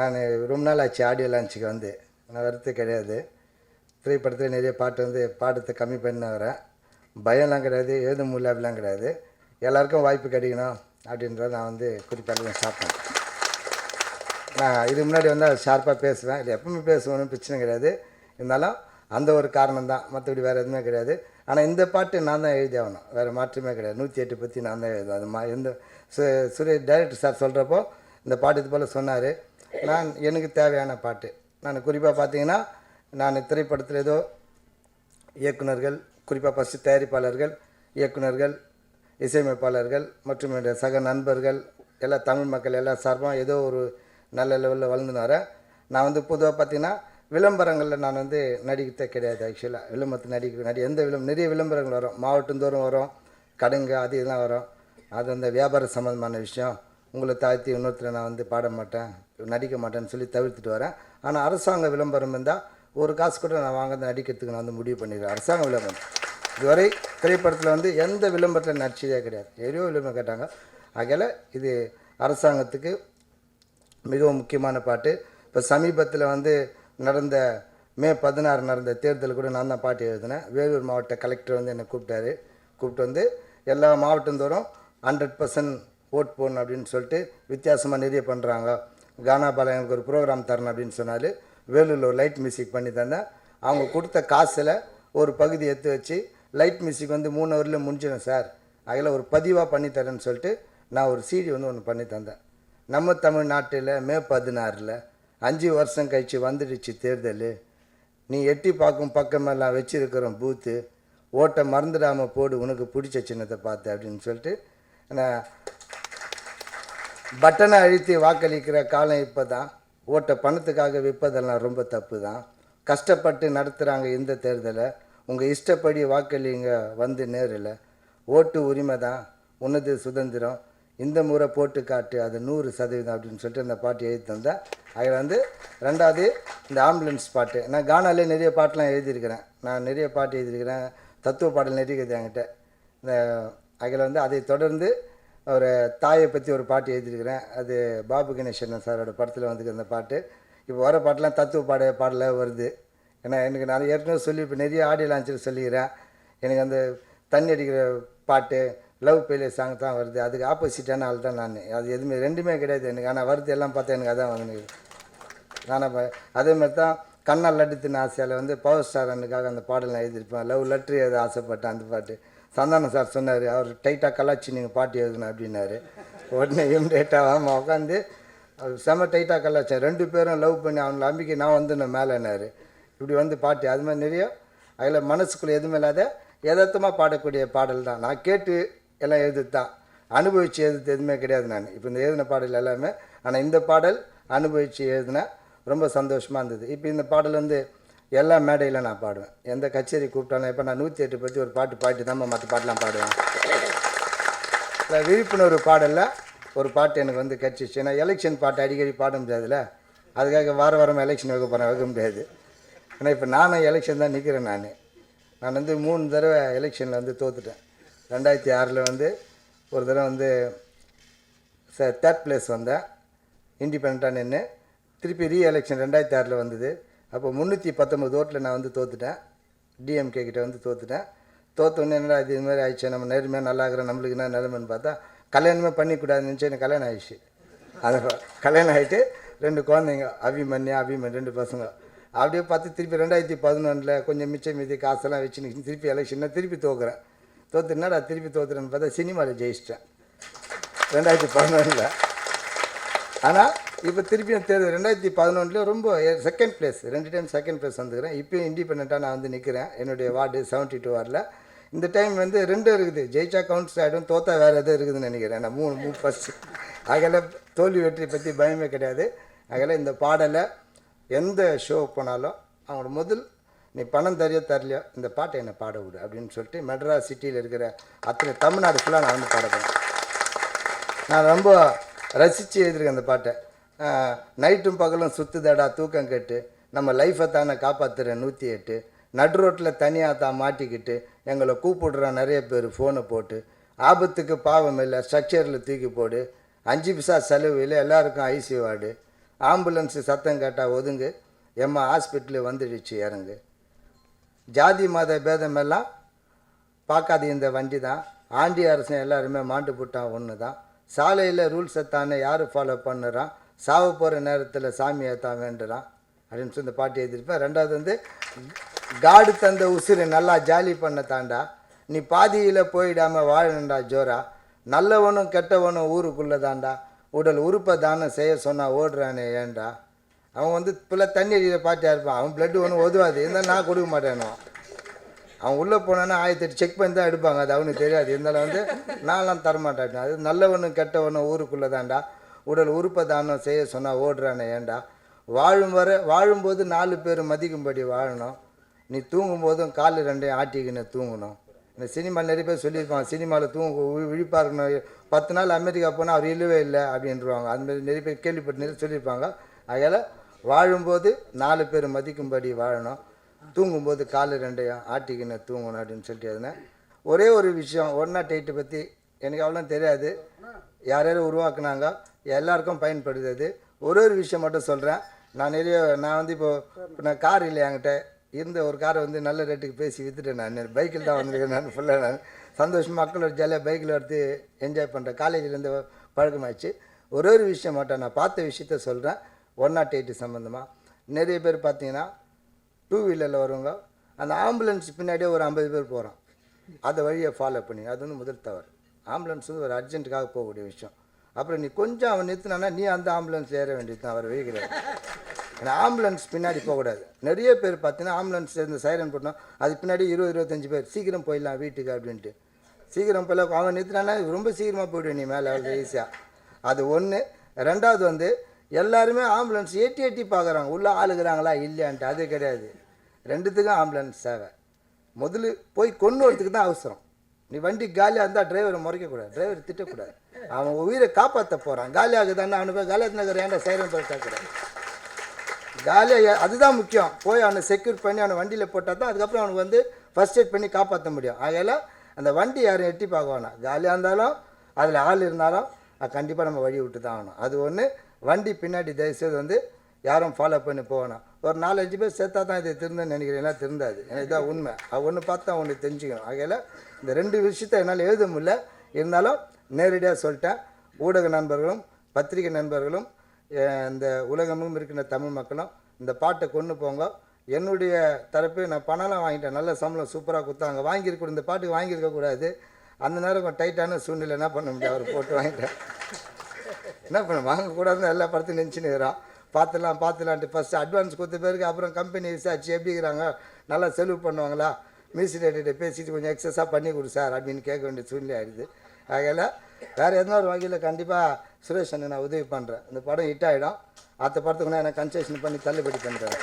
நான் ரொம்ப நாள் ஆச்சு ஆடியோ லான்ச்சுக்கு வந்து நான் வரது கிடையாது திரைப்படத்தில் நிறைய பாட்டு வந்து பாடத்தை கம்மி பண்ண வரேன் பயம்லாம் கிடையாது எழுத முடியல அப்படிலாம் கிடையாது எல்லாருக்கும் வாய்ப்பு கிடைக்கணும் அப்படின்றத நான் வந்து குறிப்பாக சாப்பிட்டேன் நான் இதுக்கு முன்னாடி வந்து ஷார்ப்பாக பேசுவேன் இல்லை எப்பவுமே பேசுவேன்னு பிரச்சனை கிடையாது இருந்தாலும் அந்த ஒரு காரணம் தான் மற்றபடி வேறு எதுவுமே கிடையாது ஆனால் இந்த பாட்டு நான் தான் எழுதி ஆகணும் வேறு மாற்றமே கிடையாது நூற்றி எட்டு பற்றி நான் தான் எழுதுவேன் அது மா எந்த சு சுரேஷ் டைரக்டர் சார் சொல்கிறப்போ இந்த பாட்டு இது போல் சொன்னார் நான் எனக்கு தேவையான பாட்டு. நான் குறிப்பாக பார்த்தீங்கன்னா நான் திரைப்படத்தில் ஏதோ இயக்குனர்கள் குறிப்பாக ஃபஸ்ட்டு தயாரிப்பாளர்கள் இயக்குனர்கள் இசையமைப்பாளர்கள் மற்றும் என்னுடைய சக நண்பர்கள் எல்லா தமிழ் மக்கள் எல்லா சார்பாக ஏதோ ஒரு நல்ல லெவலில் வளர்ந்து வரேன் நான் வந்து பொதுவாக பார்த்தீங்கன்னா விளம்பரங்களில் நான் வந்து நடிக்கிறதே கிடையாது ஆக்சுவலாக விளம்பரத்தில் நடிக்க நடி எந்த விளம்பரம் நிறைய விளம்பரங்கள் வரும். மாவட்டந்தோறும் வரும். கடுங்க அது இதெல்லாம் வரும். அது அந்த வியாபார சம்மந்தமான விஷயம். உங்களை தாழ்த்தி இன்னொருத்தர் நான் வந்து பாட மாட்டேன் நடிக்க மாட்டேன்னு சொல்லி தவிர்த்துட்டு வரேன். ஆனால் அரசாங்க விளம்பரம் இருந்தால் ஒரு காசு கூட நான் வாங்க நடிக்கிறதுக்கு நான் வந்து முடிவு பண்ணிடுறேன் அரசாங்க விளம்பரம். இதுவரை திரைப்படத்தில் வந்து எந்த விளம்பரத்தில் நடிச்சதே கிடையாது. எவ்வளோ விளம்பரம் கேட்டாங்க. ஆகையில் இது அரசாங்கத்துக்கு மிகவும் முக்கியமான பாட்டு. இப்போ சமீபத்தில் வந்து நடந்த மே பதினாறு நடந்த தேர்தல் கூட நான் தான் பாட்டு எழுதினேன். வேலூர் மாவட்ட கலெக்டர் வந்து என்னை கூப்பிட்டாரு. கூப்பிட்டு வந்து எல்லா மாவட்டந்தோறும் ஹண்ட்ரட் பர்சன்ட் ஓட் போடணும் அப்படின்னு சொல்லிட்டு வித்தியாசமாக நிறைய பண்ணுறாங்க கானா பாலா எனக்கு ஒரு ப்ரோக்ராம் தரணும் அப்படின்னு சொன்னார். வேலூரில் ஒரு லைட் மியூசிக் பண்ணி தந்தேன் அவங்க கொடுத்த காசில் ஒரு பகுதி எடுத்து வச்சு லைட் மியூசிக் வந்து மூணு ஹவரில் முடிஞ்சிடும் சார். அதில் ஒரு பதிவாக பண்ணி தரேன்னு சொல்லிட்டு நான் ஒரு சீடி வந்து ஒன்று பண்ணி தந்தேன். நம்ம தமிழ்நாட்டில் மே பதினாறில் அஞ்சு வருஷம் கழிச்சு வந்துடுச்சு தேர்தல். நீ எட்டி பார்க்கும் பக்கமெல்லாம் வச்சுருக்கிறோம் பூத்து ஓட்டை மறந்துடாமல் போடு உனக்கு பிடிச்ச சின்னத்தை பார்த்து அப்படின்னு சொல்லிட்டு நான் பட்டனை அழுத்தி வாக்களிக்கிற காலம் இப்போ தான் ஓட்டை பணத்துக்காக விற்பதெல்லாம் ரொம்ப தப்பு தான் கஷ்டப்பட்டு நடத்துகிறாங்க இந்த தேர்தலை. உங்கள் இஷ்டப்படி வாக்களிங்க வந்து நேரில். ஓட்டு உரிமை தான் உன்னது சுதந்திரம். இந்த முறை போட்டு காட்டு. அது நூறு சதவீதம் அப்படின்னு சொல்லிட்டு அந்த பாட்டு எழுதி தந்தேன் அதில் வந்து ரெண்டாவது இந்த ஆம்புலன்ஸ் பாட்டு. நான் கானாலே நிறைய பாட்டெலாம் எழுதியிருக்கிறேன். நான் நிறைய பாட்டு எழுதியிருக்கிறேன். தத்துவ பாடல் நிறைய என்கிட்ட. இந்த அதில் வந்து அதை தொடர்ந்து ஒரு தாயை பற்றி ஒரு பாட்டு எழுதியிருக்கிறேன். அது பாபு கணேசன் சாரோட படத்தில் வந்துக்கு அந்த பாட்டு. இப்போ வர பாட்டெலாம் தத்துவ பாட பாடல வருது. ஏன்னா எனக்கு நான் ஏற்கனவே சொல்லி இப்போ நிறைய ஆடியோ லான்ச்சில் சொல்லிக்கிறேன். எனக்கு அந்த தண்ணி அடிக்கிற பாட்டு லவ் ஃபெயிலியர் சாங் தான் வருது. அதுக்கு ஆப்போசிட்டான ஆள் தான் நான். அது எதுவுமே ரெண்டுமே கிடையாது எனக்கு. ஆனால் வருது எல்லாம் பார்த்தா எனக்கு அதான் வந்து நான் அப்போ அதே மாதிரி தான் கண்ணா லட்டுத்தின் ஆசையால் வந்து பவர் ஸ்டார் அண்ணுக்காக அந்த பாடல் நான் எழுதியிருப்பேன். லவ் லெட்ரு எது ஆசைப்பட்டேன் அந்த பாட்டு. சந்தானம் சார் சொன்னார். அவர் டைட்டாக கலாச்சி நீங்கள் பாட்டு எழுதணும் அப்படின்னாரு. உடனே இம்மிடியேட்டாக ஆமாம் உட்காந்து அவர் செம டைட்டாக கலாச்சேன் ரெண்டு பேரும் லவ் பண்ணி அவனை நம்பிக்கை நான் வந்து மேலேனாரு இப்படி வந்து பாட்டு அது மாதிரி நிறைய அதில் மனசுக்குள்ளே எதுவுமே இல்லாத யதார்த்தமாக பாடக்கூடிய பாடல் தான். நான் கேட்டு எல்லாம் எழுதுது தான் அனுபவித்து எழுதுறது எதுவுமே கிடையாது நான். இப்போ இந்த எழுதின பாடல் எல்லாமே ஆனால் இந்த பாடல் அனுபவித்து எழுதினேன் ரொம்ப சந்தோஷமாக இருந்தது. இப்போ இந்த பாடல் வந்து எல்லா மேடையில் நான் பாடுவேன். எந்த கச்சேரி கூப்பிட்டாலும் இப்போ நான் நூற்றி எட்டு பற்றி ஒரு பாட்டு பாட்டு தான் மற்ற பாட்டெலாம் பாடுவேன். இல்லை விழிப்புணர்வு பாடலில் ஒரு பாட்டு எனக்கு வந்து கிடச்சிச்சு ஏன்னா எலெக்ஷன் பாட்டு அடிக்கடி பாட முடியாதுல்ல? அதுக்காக வார வாரம் எலெக்ஷன் வைக்க போகிறேன் வைக்க முடியாது. ஏன்னா இப்போ நானும் எலெக்ஷன் தான் நிற்கிறேன் நான். நான் வந்து மூணு தடவை எலெக்ஷனில் வந்து தோத்துட்டேன். ரெண்டாயிரத்தி ஆறில் வந்து ஒரு தடவை வந்து ச தேர்ட் பிளேஸ் வந்தேன். இண்டிபெண்ட்டாக நின்று திருப்பி ரீ எலெக்ஷன் ரெண்டாயிரத்தி ஆறில் வந்தது. அப்போ முந்நூற்றி பத்தொம்பது ஓட்டில் நான் வந்து தோத்துட்டேன். டிஎம்கே கிட்ட வந்து தோத்துட்டேன். தோத்தோடனே என்னடா இது மாதிரி ஆயிடுச்சு? நம்ம நேர்மையாக நல்லா இருக்கிறோம் நம்மளுக்கு என்ன நிலைமைன்னு பார்த்தா கல்யாணமே பண்ணிக்கூடாதுன்னு நினச்சி எனக்கு கல்யாணம் ஆயிடுச்சு. அது கல்யாணம் ஆகிட்டு ரெண்டு குழந்தைங்க அபிமன்யா அபிமன் ரெண்டு பசங்க. அப்படியே பார்த்து திருப்பி ரெண்டாயிரத்தி பதினொன்றில் கொஞ்சம் மிச்சம் மீதி காசெல்லாம் வச்சு நிக்க- திருப்பி எலெக்ஷனில் திருப்பி தோக்குறேன். தோத்துனா என்னடா திருப்பி தோத்துறேன்னு பார்த்தா சினிமாவில் ஜெயிச்சிட்டேன். ரெண்டாயிரத்தி பதினொன்றில் ஆனால் இப்போ திருப்பியும் தேர்தல் ரெண்டாயிரத்தி பதினொன்றில் ரொம்ப செகண்ட் பிளேஸ் ரெண்டு டைம் செகண்ட் பிளேஸ் வந்துக்கிறேன். இப்போயும் இண்டிபெண்ட்டாக நான் வந்து நிற்கிறேன் என்னுடைய வார்டு செவன்ட்டி டூ வார்டில். இந்த டைம் வந்து ரெண்டும் இருக்குது. ஜெயிச்சா கவுண்ட்ஸ் ஆகிடும் தோத்தா வேறு எதுவும் இருக்குதுன்னு நினைக்கிறேன். நான் மூணு மூணு ஃபஸ்ட்டு அதில் தோல்வி வெற்றி பற்றி பயமே கிடையாது. அதில் இந்த பாடலை எந்த ஷோ போனாலும் அவங்களோட முதல் நீ பணம் தரையோ தரலையோ இந்த பாட்டை என்னை பாட விடு அப்படின்னு சொல்லிட்டு மெட்ராஸ் சிட்டியில் இருக்கிற அத்தனை தமிழ்நாடு ஃபுல்லாக நான் வந்து பாட போகிறேன் நான் ரொம்ப ரசித்து எழுதியிருக்கேன் அந்த பாட்டை. நைட்டும் பகலும் சுத்துதடா தூக்கம் கெட்டு. நம்ம லைஃப்பை தானே காப்பாற்றுறேன் நூற்றி எட்டு. நடு ரோட்டில் தனியாக தான் மாட்டிக்கிட்டு எங்களை கூப்பிடுற நிறைய பேர் ஃபோனை போட்டு ஆபத்துக்கு பாவம் இல்லை ஸ்ட்ரக்சரில் தூக்கி போடு. அஞ்சு பிசா செலவு இல்லை எல்லாருக்கும் ஐசி வார்டு. ஆம்புலன்ஸு சத்தம் கேட்டால் ஒதுங்கு. எம்மா ஹாஸ்பிட்டலு வந்துடுச்சு இறங்கு. ஜாதி மத பேதமெல்லாம் பார்க்காது இந்த வண்டி தான் ஆண்டி அரசன் எல்லாருமே மாண்டு போட்டான் ஒன்று தான் சாலையில் ரூல்ஸை தானே யார் ஃபாலோ பண்ணுறான் சாவ போகிற நேரத்தில் சாமியை தான் வேண்டுறான் அப்படின்னு சொல்லி இந்த பாட்டு எழுதியிருப்பேன் ரெண்டாவது வந்து காடு தந்த உசுறு நல்லா ஜாலி பண்ண தாண்டா. நீ பாதியில் போயிடாமல் வாழணுண்டா ஜோரா. நல்லவனும் கெட்டவனும் ஊருக்குள்ளே தாண்டா. உடல் உறுப்பை தானம் செய்ய சொன்னால் ஓடுறானே ஏன்டா அவன் வந்து பிள்ளை தண்ணி அடிக்கிற பாட்டியாக இருப்பான். அவன் பிளட்டு ஒன்றும் ஒதுவாது. இருந்தால் நான் கொடுக்க மாட்டேனும் அவன் உள்ளே போனான்னா ஆயிரத்தி செக் பண்ணி தான் எடுப்பாங்க. அது அவனுக்கு தெரியாது. இருந்தாலும் வந்து நான்லாம் தரமாட்டேன். அது நல்லவனும் கெட்டவனும் ஊருக்குள்ளே தான்டா. உடல் உறுப்பை தானம் செய்ய சொன்னால் ஓடுறானே ஏன்டா? வாழும் வர வாழும்போது நாலு பேர் மதிக்கும்படி வாழணும். நீ தூங்கும்போதும் கால் ரெண்டையும் ஆட்டிக்கின்னு தூங்கணும். இந்த சினிமா நிறைய பேர் சொல்லியிருப்பாங்க சினிமாவில் தூங்க வி- இருக்கணும் பத்து நாள் அமெரிக்கா போனால் அவர் இல்லவே இல்லை அப்படின்றவாங்க. அது நிறைய பேர் கேள்விப்பட்டு நிறைய சொல்லியிருப்பாங்க. அதனால் வாழும்போது நாலு பேர் மதிக்கும்படி வாழணும். தூங்கும்போது கால் ரெண்டையும் ஆட்டிக்கின்னு தூங்கணும் அப்படின்னு சொல்லிட்டு எதுனா ஒரே ஒரு விஷயம் ஒன் நாட் பற்றி எனக்கு அவ்வளோ தெரியாது. யார் யாரும் உருவாக்குனாங்க எல்லாருக்கும் பயன்படுது அது. ஒரு ஒரு விஷயம் மட்டும் சொல்கிறேன் நான் நிறைய நான் வந்து இப்போ நான் கார் இல்லை என்கிட்ட? இருந்த ஒரு காரை வந்து நல்ல ரேட்டுக்கு பேசி விற்றுட்டேன் நான். பைக்கில் தான் வந்திருக்கேன் நான் ஃபுல்லாக நான். சந்தோஷமாக மக்களோட ஜாலியாக பைக்கில் எடுத்து என்ஜாய் பண்ணுறேன் காலேஜிலேருந்து பழக்கமாச்சு ஒரு ஒரு விஷயம் மட்டும் நான் பார்த்த விஷயத்த சொல்கிறேன் ஒன் நாட் எயிட்டு சம்மந்தமாக நிறைய பேர் பார்த்தீங்கன்னா டூ வீலரில் வருவாங்க அந்த ஆம்புலன்ஸ் பின்னாடியே ஒரு ஐம்பது பேர் போகிறான் அதை வழியை ஃபாலோ பண்ணி அது வந்து முதல் தவறு. ஆம்புலன்ஸ் வந்து ஒரு அர்ஜென்ட்டுக்காக போகக்கூடிய விஷயம். அப்புறம் நீ கொஞ்சம் அவன் நிறுத்தினானா நீ அந்த ஆம்புலன்ஸ் ஏற வேண்டியது தான் அவர் வெஹிக்கிள் ஏன்னா ஆம்புலன்ஸ் பின்னாடி போகக்கூடாது. நிறைய பேர் பார்த்தீங்கன்னா ஆம்புலன்ஸ் இந்த சைரன் போட்டோம் அது பின்னாடி இருபது இருபத்தஞ்சி பேர் சீக்கிரம் போயிடலாம் வீட்டுக்கு அப்படின்ட்டு. சீக்கிரம் போயிடலாம். அவன் நிறுத்தினானா ரொம்ப சீக்கிரமாக போய்டுவேன் நீ மேலே அவ்வளோ ஈஸியாக அது ஒன்று ரெண்டாவது வந்து எல்லாருமே ஆம்புலன்ஸ் எட்டி எட்டி பார்க்குறாங்க உள்ளே ஆளுகிறாங்களா இல்லையான்ட்டு. அது கிடையாது. ரெண்டுத்துக்கும் ஆம்புலன்ஸ் சேவை. முதல்ல போய் கொண்டு வரத்துக்கு தான் அவசரம். நீ வண்டி காலியாக இருந்தால் டிரைவரை முறைக்கக்கூடாது டிரைவர் திட்டக்கூடாது. அவன் உயிரை காப்பாற்ற போகிறான் காலியாகுதான்னு அவனை போய் காலியாக நகர் ஏன்டா சைரன் போய் கேட்குறான் காலியாக அதுதான் முக்கியம். போய் அவனை செக்யூர் பண்ணி அவனை வண்டியில் போட்டால் தான் அதுக்கப்புறம் அவனுக்கு வந்து ஃபர்ஸ்ட் எய்ட் பண்ணி காப்பாற்ற முடியும். ஆகையில் அந்த வண்டி யாரும் எட்டி பார்க்க வேணாம். காலியாக இருந்தாலும் அதில் ஆள் இருந்தாலும் கண்டிப்பாக நம்ம வழி விட்டு தான் ஆகணும். அது ஒன்று வண்டி பின்னாடி தயவுசெய்து வந்து யாரும் ஃபாலோ பண்ணி போகணும் ஒரு நாலஞ்சு பேர் சேர்த்தா தான் இதை திருந்தன்னு நினைக்கிறீங்களா திருந்தாது. எனக்கு இதான் உண்மை. அது ஒன்று பார்த்தா ஒன்று தெரிஞ்சுக்கணும். ஆகையில் இந்த ரெண்டு விஷயத்த என்னால் எழுத முடியல. இருந்தாலும் நேரடியாக சொல்லிட்டேன். ஊடக நண்பர்களும் பத்திரிகை நண்பர்களும் இந்த உலகமும் இருக்கிற தமிழ் மக்களும் இந்த பாட்டை கொண்டு போங்க. என்னுடைய தரப்பு நான் பணம்லாம் வாங்கிட்டேன். நல்ல சம்பளம் சூப்பராக கொடுத்தாங்க. வாங்கியிருக்க இந்த பாட்டுக்கு வாங்கியிருக்கக்கூடாது அந்த நேரம் டைட்டான சூழ்நிலை என்ன பண்ண முடியாது அவர் போட்டு வாங்கிட்டேன். என்ன பண்ண வாங்கக்கூடாதுன்னு எல்லா படத்தையும் நினச்சினுக்கிறான் இருக்கிறோம் பார்த்துலாம் பார்த்துலான்ட்டு ஃபஸ்ட்டு அட்வான்ஸ் கொடுத்த பிறகு அப்புறம் கம்பெனி விசாரிச்சு எப்படி இருக்கிறாங்க நல்லா செலவு பண்ணுவாங்களா? மியூசிக் ரேட்டு பேசிட்டு கொஞ்சம் எக்ஸஸாக பண்ணி கொடு சார் அப்படின்னு கேட்க வேண்டிய சூழ்நிலை ஆகிடுது ஆகையில் வேறு எதனா ஒரு வகையில் கண்டிப்பாக சுரேஷ் அண்ணன் நான் உதவி பண்ணுறேன் இந்த படம் ஹிட் ஆகிடும் அடுத்த படத்துக்கு நான் எனக்கு கன்செஷன் பண்ணி தள்ளுபடி பண்ணுறேன்